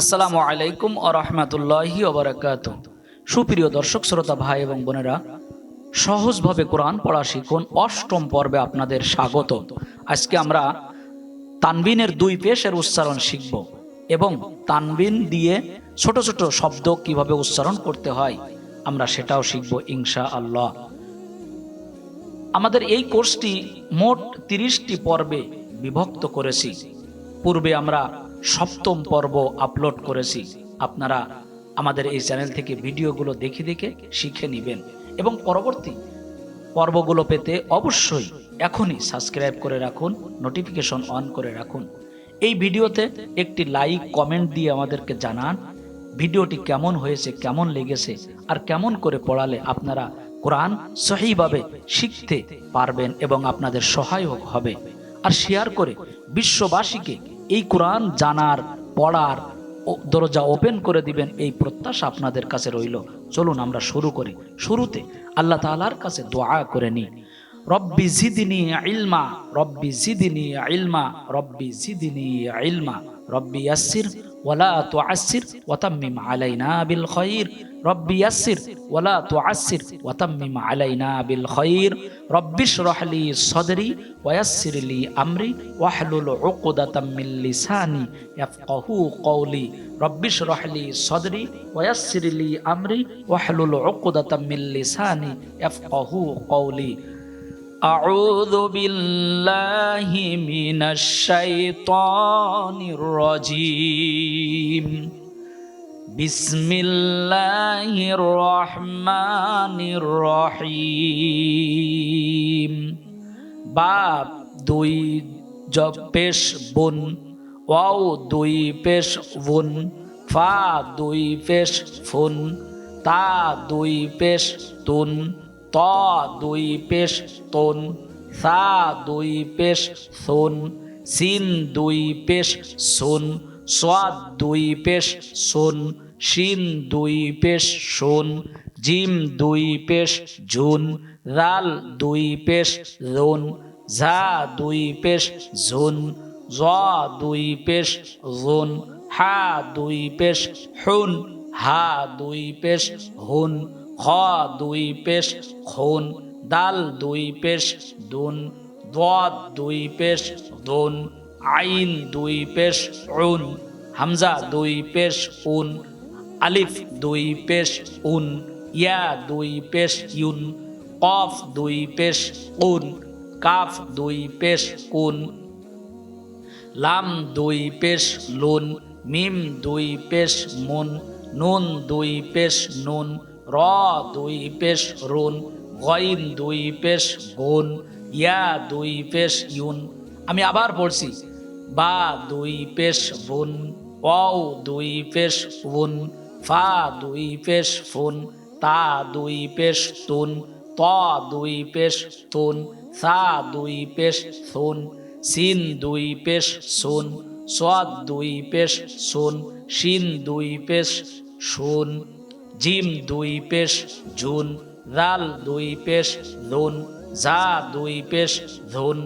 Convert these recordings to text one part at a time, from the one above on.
আসসালামু আলাইকুম ও রহমতুল্লাহি ওবরাকাত সুপ্রিয় দর্শক, শ্রোতা, ভাই এবং বোনেরা, সহজভাবে কোরআন পড়া শিখুন। অষ্টম পর্বে আপনাদের স্বাগত। আজকে আমরা তানবিনের দুই পেশের উচ্চারণ শিখব এবং তানবিন দিয়ে ছোট ছোট শব্দ কীভাবে উচ্চারণ করতে হয় আমরা সেটাও শিখব ইনশা আল্লাহ আমাদের এই কোর্সটি মোট তিরিশটি পর্বে বিভক্ত করেছি। পূর্বে আমরা সপ্তম পর্ব আপলোড করেছি। আপনারা আমাদের এই চ্যানেল থেকে ভিডিওগুলো দেখে দেখে শিখে নেবেন এবং পরবর্তী পর্বগুলো পেতে অবশ্যই এখনই সাবস্ক্রাইব করে রাখুন নোটিফিকেশন অন করে রাখুন। এই ভিডিওতে একটি লাইক কমেন্ট দিয়ে আমাদেরকে জানান ভিডিওটি কেমন হয়েছে, কেমন লেগেছে আর কেমন করে পড়ালে আপনারা কোরআন সহিভাবে শিখতে পারবেন এবং আপনাদের সহায়ক হবে। আর শেয়ার করে বিশ্ববাসীকে এই কোরআন জানার, পড়ার দরজা ওপেন করে দিবেন, এই প্রত্যাশা আপনাদের কাছে রইল। চলুন আমরা শুরু করি। শুরুতে আল্লাহ তালার কাছে দোয়া করে নিই। রব্বি জিদিনি ইলমা, রব্বি জিদিনি আইলমা রব্বি জিদিনি আইলমা রব্বি ইয়াসসির ولا تعسر وتمم علينا بالخير. رب يسر ولا تعسر وتمم علينا بالخير. رب اشرح لي صدري ويسر لي أمري واحلل عقدة من لساني يفقه قولي. رب اشرح لي صدري ويسر لي أمري واحلل عقدة من لساني يفقه قولي. أعوذ بالله من الشيطان الرجيم بسم الله الرحمن الرحيم বাপ দুই জব পেশ বুন ওয়াও দুই পেশ বুন ফা দুই পেশ ফুন তা দুই পেশ তুন ত দুই পেশ তন সা দুই পেশ সোন সিন দুই পেশ সোন সোয়াদ দুই পেশ সোন শিন দুই পেশ সোন জিম দুই পেশ জুন রাল দুই পেশ জোন ঝা দুই পেশ জোন জ দুই পেশ জোন হা দুই পেশ হুন হা দুই পেশ হুন খ দুই পেশ খুন দাল দুই পেশ দুন দ দুই পেশ দোন আইন দুই পেশ উন হামজা দুই পেশ উন আলিফ দুই পেশ উন ইয়া দুই পেশ ইউন কফ দুই পেশ কুন কাফ দুই পেশ কুন লাম দুই পেশ লুন মিম দুই পেশ মুন নুন দুই পেশ নুন র দুই পেশ রুন গইন দুই পেশ গুন ইয়া দুই পেশ ইউন আমি আবার পড়ছি বা দুই পেশ বুন ওয়াও দুই পেশ উন ফা দুই পেশ ফুন তা দুই পেশ তুন ত দুই পেশ তুন সা দুই পেশ সুন সিন দুই পেশ সুন সোয়াদ দুই পেশ সুন শিন দুই পেশ শুন জিম দুই পেশ জুন রাল দুই পেশ ধুন যা দুই পেশ ধুন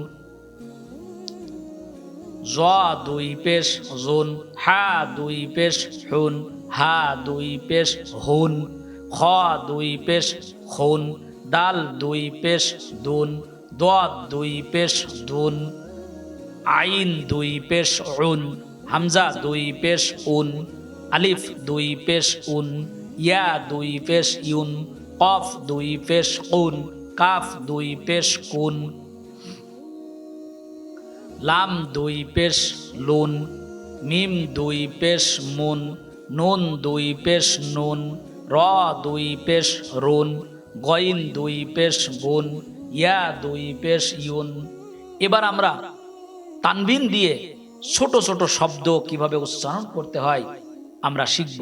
জ দুই পেশ জুন হা দুই পেশ হুন হা দুই পেশ হুন খ দুই পেশ খুন দাল দুই পেশ দুন দদ দুই পেশ দুন আইন দুই পেশ উন হামজা দুই পেশ উন আলিফ দুই পেশ উন ইয়া দুই পেশ ইউন, কফ দুই পেশ কুন, কাফ দুই পেশ কুন। লাম দুই পেশ লুন, মিম দুই পেশ মুন, নুন দুই পেশ নুন, র দুই পেশ রুন, গইন দুই পেশ গুন, ইয়া দুই পেশ ইউন। এবার আমরা তানবিন দিয়ে ছোট ছোট শব্দ কীভাবে উচ্চারণ করতে হয় আমরা শিখব।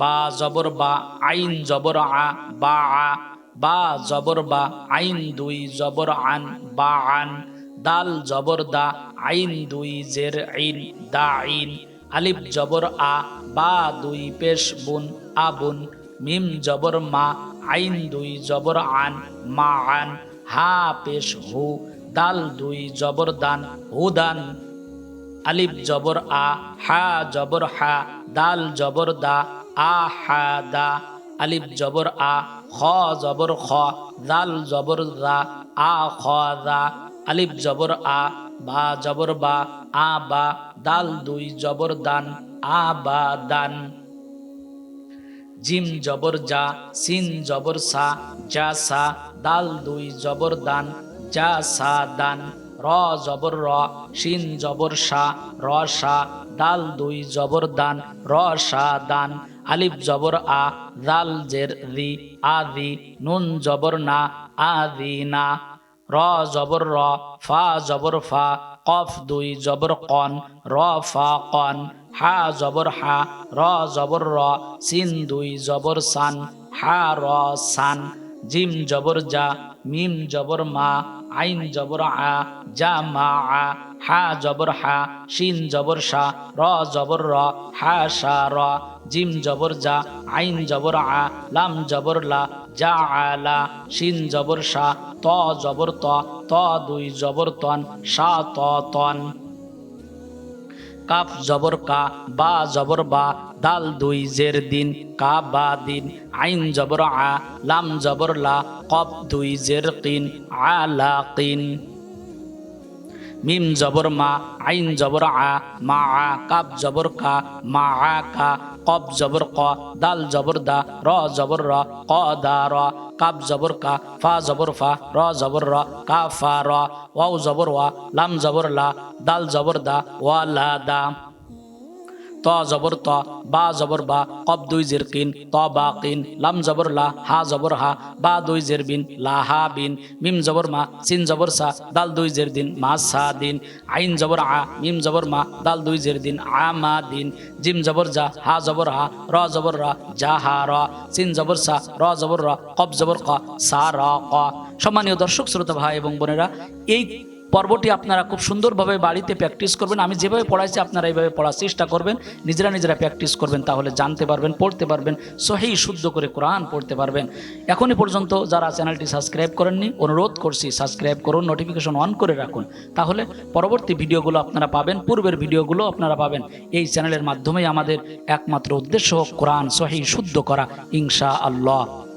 বা জবর বা, আইন জবর আ, বা আ, বা জবর বা, আইন দুই জবর আন, বা আন, দাল জবর দা, আইন দুই জের আইন, দা আইন, আলিফ জবর আ, বা দুই পেশ বুন আবুন মিম জবর মা, আইন দুই জবর আন, মা আন, হা পেশ হু, দাল দুই জবর দান, হু দান, আলিফ জবর আ, হা জবর হা, দাল জবর দা আ, হা, দা, আলিফ জবর আ, খ জবর খ, দাল জবর দা, আ, খ, দা, আলিফ জবর আ, বা জবর বা, আ, বা, দাল দুই জবর দান, আ, বা, দান। জিম জবর যা সিন জবর সা যা সা, দাল দুই জবর দান যা সা, দান, র জবর র শিন জবর সা, র সা, দাল দুই জবর দান, র সা, দান আলিফ জবর আ, দাল জের রি আদি নুন জবর না আদি না। র জবর র, ফা জবর ফা, কফ দুই জবর কন, র ফা কন। হা জবর হা, র জবর র, সিন দুই জবর সান, হা র সান। জিম জবর যা, মিম জবর মা আইন জবর আ যা মা আ, হা জবর হা, শিন জবর শা, র জবর র, হা শা র, জিম জবর যা আইন জবর আ, লাম জবর লা যা আলা শিন জবর শা, ত জবর ত ত দুই জবর তন, শা ত তন। কাফ জবর কা, বা জবর বা, দাল দুই জের দিন, কা বা দিন, আইন জবর আ, লাম জবর লা, কপ দুই জের কিন আলা কিন মিম জবর মা, আইন জবর আ, মা আ, কাপ জবর কা, মা আ কা কব জবর ক, দাল জবর দা, র জবর র, ক দা র কাব জবর কা, ফা জবর ফা, র জবর র, কা ফা র, ওয়াও জবর ওয়া, লাম জবর লা, দাল জবর দা, ওয়া লা দা ত জবর ত, বা জবর বা, কব দুই জের কিন, ত বা কিন, লাম জবর লা, হা জবর হা, বা দুই জের বিন, লা হা বিন, মিম জবর মা সিন জবর সা, দাল দুই জের দিন, মা সা দিন, আইন জবর আ, মিম জবর মা, দাল দুই জের দিন, আ মা দিন, জিম জবর যা, হা জবর হা, র জবর র, যা হা র সিন জবর সা, র জবর র, কব জবর ক, সা র ক। সম্মানীয় দর্শক, শ্রোতা ভাই এবং বোনেরা, এই পর্বটি আপনারা খুব সুন্দরভাবে বাড়িতে প্র্যাকটিস করবেন। আমি যেভাবে পড়াইছি, আপনারা এইভাবে পড়ার চেষ্টা করবেন। নিজেরা নিজেরা প্র্যাকটিস করবেন, তাহলে জানতে পারবেন, পড়তে পারবেন, সহি শুদ্ধ করে কোরআন পড়তে পারবেন। এখনই পর্যন্ত যারা চ্যানেলটি সাবস্ক্রাইব করেননি, অনুরোধ করছি সাবস্ক্রাইব করুন নোটিফিকেশন অন করে রাখুন। তাহলে পরবর্তী ভিডিওগুলো আপনারা পাবেন, পূর্বের ভিডিওগুলো আপনারা পাবেন। এই চ্যানেলের মাধ্যমেই আমাদের একমাত্র উদ্দেশ্য কোরআন সহি শুদ্ধ করা ইনশা আল্লাহ